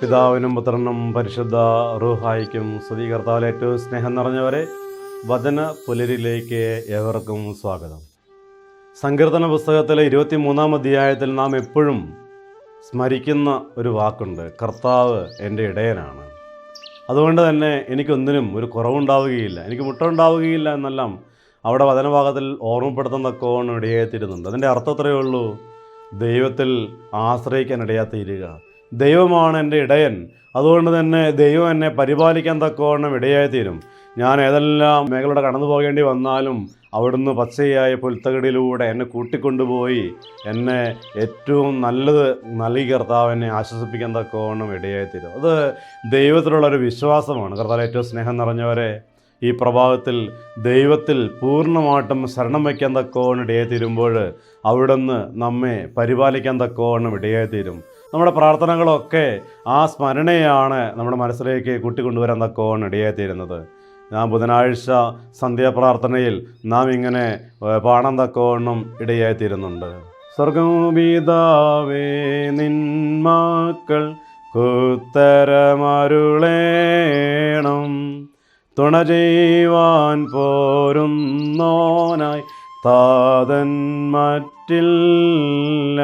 പിതാവിനും പുത്രനും പരിശുദ്ധ റൂഹായിക്കും സ്തുതികർത്താവിൽ ഏറ്റവും സ്നേഹം നിറഞ്ഞവരെ വചന പുലരിലേക്ക് ഏവർക്കും സ്വാഗതം. സങ്കീർത്തന പുസ്തകത്തിലെ ഇരുപത്തി മൂന്നാം അധ്യായത്തിൽ നാം എപ്പോഴും സ്മരിക്കുന്ന ഒരു വാക്കുണ്ട് കർത്താവ് എന്റെ ഇടയനാണ്. അതുകൊണ്ട് തന്നെ എനിക്കൊന്നിനും ഒരു കുറവുണ്ടാവുകയില്ല. എനിക്ക് മുട്ട ഉണ്ടാവുകയില്ല എന്നെല്ലാം അവിടെ വചനഭാഗത്തിൽ ഓർമ്മപ്പെടുത്തുന്നൊക്കെ ഇടയായിത്തീരുന്നുണ്ട്. അതിന്റെ അർത്ഥം അത്രയേ ഉള്ളൂ ദൈവത്തിൽ ആശ്രയിക്കാൻ ഇടയാ ഇടയാത്തീരുക ദൈവമാണ് എന്റെ ഇടയൻ. അതുകൊണ്ട് തന്നെ ദൈവം എന്നെ പരിപാലിക്കാൻ തക്കവണ്ണം ഇടയായിത്തീരും. ഞാൻ ഏതെല്ലാം മേഖലയുടെ കടന്നു പോകേണ്ടി വന്നാലും അവിടുന്ന് പച്ചയായ പുൽത്തകടിയിലൂടെ എന്നെ കൂട്ടിക്കൊണ്ടുപോയി എന്നെ ഏറ്റവും നല്ലത് നൽകി കർത്താവിനെ ആശ്വസിപ്പിക്കാൻ തക്കവണ്ണം ഇടയായിത്തീരും. അത് ദൈവത്തിലുള്ളൊരു വിശ്വാസമാണ്. കർത്താവ് ഏറ്റവും സ്നേഹം നിറഞ്ഞവരെ ഈ പ്രഭാവത്തിൽ ദൈവത്തിൽ പൂർണമായിട്ടും ശരണം വയ്ക്കാൻ തക്കവണ്ണം ഇടയായിത്തീരുമ്പോൾ അവിടുന്ന് നമ്മെ പരിപാലിക്കാൻ തക്കവണ്ണം ഇടയായിത്തീരും. നമ്മുടെ പ്രാർത്ഥനകളൊക്കെ ആ സ്മരണയാണ് നമ്മുടെ മനസ്സിലേക്ക് കൂട്ടിക്കൊണ്ടുവരാൻ തക്കവണ്ണം ഇടയായിത്തീരുന്നത് ഞാൻ ബുധനാഴ്ച സന്ധ്യാപ്രാർത്ഥനയിൽ നാം ഇങ്ങനെ പാണം തക്കവണ്ണം ഇടയായിത്തീരുന്നുണ്ട്. സ്വർഗോപിതാവേ നിന്മാക്കൾ കുത്തരമരുളേണം തുണ ചെയ്യുവാൻ പോരുന്നോനായി താതൻ മറ്റില്ല.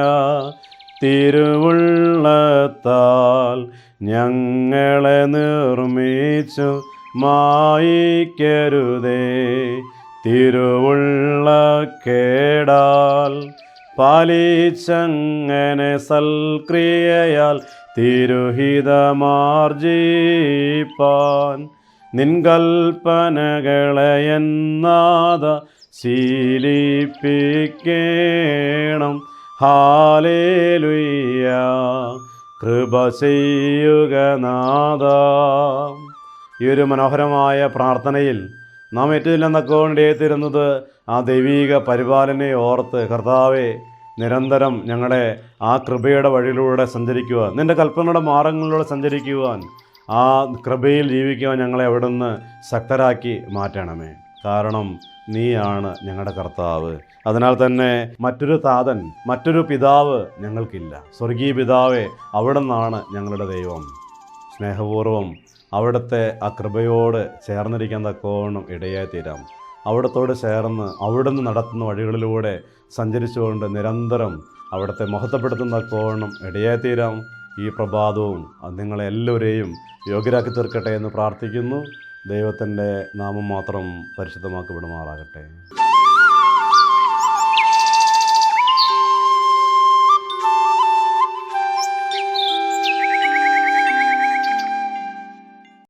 തിരുവുള്ളത്താൽ ഞങ്ങളെ നിർമ്മിച്ചു മായിക്കരുതേ. തിരുവുള്ള കേടാൽ പാലിച്ചങ്ങനെ സൽക്രിയയാൽ തിരുഹിതമാർജിപ്പാൻ നിൻകൽപ്പനകളെ എന്നാദ ശീലിപ്പിക്കേണം. ഹാലേലുയ്യ. കൃപ ചെയ്യുക നാഥ. ഈ ഒരു മനോഹരമായ പ്രാർത്ഥനയിൽ നാം ഏറ്റുചൊല്ലുന്നൊക്കെ ആ ദൈവീക പരിപാലനയെ ഓർത്ത് കർത്താവെ നിരന്തരം ഞങ്ങളെ ആ കൃപയുടെ വഴിയിലൂടെ സഞ്ചരിക്കുവാൻ നിന്റെ കൽപ്പനയുടെ മാർഗങ്ങളിലൂടെ സഞ്ചരിക്കുവാൻ ആ കൃപയിൽ ജീവിക്കുവാൻ ഞങ്ങളെ അവിടുന്ന് ശക്തരാക്കി മാറ്റണമേ. കാരണം നീയാണ് ഞങ്ങളുടെ കർത്താവ്. അതിനാൽ തന്നെ മറ്റൊരു താതൻ മറ്റൊരു പിതാവ് ഞങ്ങൾക്കില്ല. സ്വർഗീയ പിതാവെ അവിടെ നിന്നാണ് ഞങ്ങളുടെ ദൈവം. സ്നേഹപൂർവം അവിടുത്തെ ആ കൃപയോട് ചേർന്നിരിക്കാൻ തക്കവണ്ണം ഇടയായി തീരാം അവിടത്തോട് ചേർന്ന് അവിടുന്ന് നടത്തുന്ന വഴികളിലൂടെ സഞ്ചരിച്ചുകൊണ്ട് നിരന്തരം അവിടുത്തെ മഹത്വപ്പെടുത്തുന്ന തക്കവണ്ണം ഇടയായി തീരാം ഈ പ്രഭാതവും നിങ്ങളെല്ലാവരെയും യോഗ്യരാക്കി തീർക്കട്ടെ എന്ന് പ്രാർത്ഥിക്കുന്നു. ദൈവത്തിന്റെ നാമം മാത്രം പരിശുദ്ധമാക്കി വിടുമാറാകട്ടെ